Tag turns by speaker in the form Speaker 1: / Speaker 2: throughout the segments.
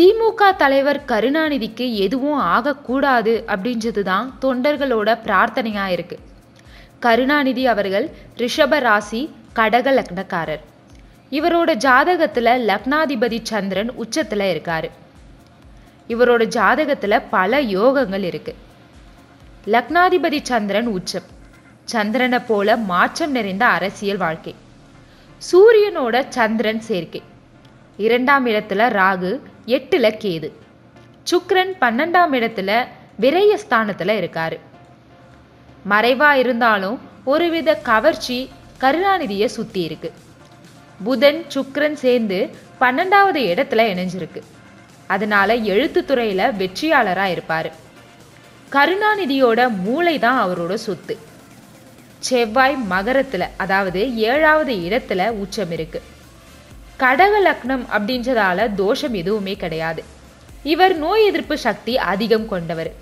Speaker 1: திமுக தலைவர் கருணாநிதிக்கு எதுவும் ஆகக்கூடாது அப்படின்றது தான் தொண்டர்களோட பிரார்த்தனையாக இருக்கு. கருணாநிதி அவர்கள் ரிஷப ராசி கடக லக்னக்காரர். இவரோட ஜாதகத்தில் லக்னாதிபதி சந்திரன் உச்சத்தில் இருக்கார். இவரோட ஜாதகத்தில் பல யோகங்கள் இருக்கு. லக்னாதிபதி சந்திரன் உச்சம். சந்திரனை போல மாற்றம் நிறைந்த அரசியல் வாழ்க்கை. சூரியனோட சந்திரன் சேர்க்கை. இரண்டாம் இடத்துல ராகு எட்டில் கேது. சுக்ரன் பன்னெண்டாம் இடத்துல விரயஸ்தானத்துல இருக்கார். மறைவா இருந்தாலும் ஒருவித கவர்ச்சி கருணாநிதியை சுற்றி இருக்கு. புதன் சுக்ரன் சேர்ந்து பன்னெண்டாவது இடத்துல இணைஞ்சிருக்கு. அதனால எழுத்துத்துறையில் வெற்றியாளராக இருப்பார். கருணாநிதியோட மூளை தான் அவரோட சொத்து. செவ்வாய் மகரத்தில் அதாவது ஏழாவது இடத்துல உச்சம் இருக்குது கடக லக்னம் அப்படின்றதால தோஷம் எதுவுமே கிடையாது. இவர் நோய் எதிர்ப்பு சக்தி அதிகம் கொண்டவர்.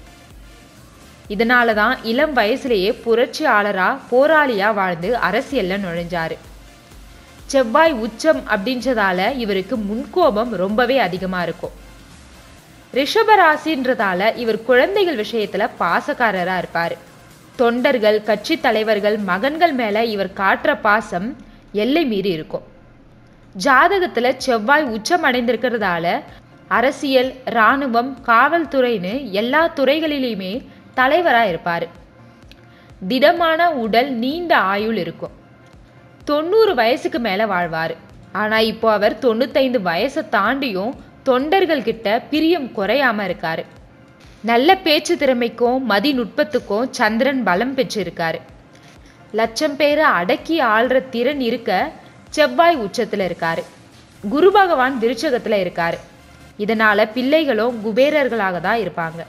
Speaker 1: இதனால தான் இளம் வயசுலேயே புரட்சியாளரா போராளியா வாழ்ந்து அரசியல்ல நுழைஞ்சாரு. செவ்வாய் உச்சம் அப்படின்றதால இவருக்கு முன்கோபம் ரொம்பவே அதிகமா இருக்கும். ரிஷபராசின்றதால இவர் குழந்தைகள் விஷயத்துல பாசக்காரரா இருப்பார். தொண்டர்கள் கட்சி தலைவர்கள் மகன்கள் மேல இவர் காட்டுற பாசம் எல்லை மீறி இருக்கும். ஜாதகத்துல செவ்வாய் உச்சம் அடைந்திருக்கிறதால அரசியல் இராணுவம் காவல்துறைன்னு எல்லா துறைகளிலையுமே தலைவராக இருப்பார். திடமான உடல் நீண்ட ஆயுள் இருக்கும். தொண்ணூறு வயசுக்கு மேலே வாழ்வார். ஆனால் இப்போ அவர் தொண்ணூத்தைந்து வயசை தாண்டியும் தொண்டர்கள் கிட்ட பிரியம் குறையாம இருக்கார். நல்ல பேச்சு திறமைக்கும் மதி நுட்பத்துக்கும் சந்திரன் பலம் பெற்றிருக்காரு. லட்சம் பேரை அடக்கி ஆள்ற திறன் இருக்க செவ்வாய் உச்சத்தில் இருக்கார். குரு பகவான் விருச்சகத்தில் இருக்கார். இதனால் பிள்ளைகளும் குபேரர்களாக தான் இருப்பாங்க.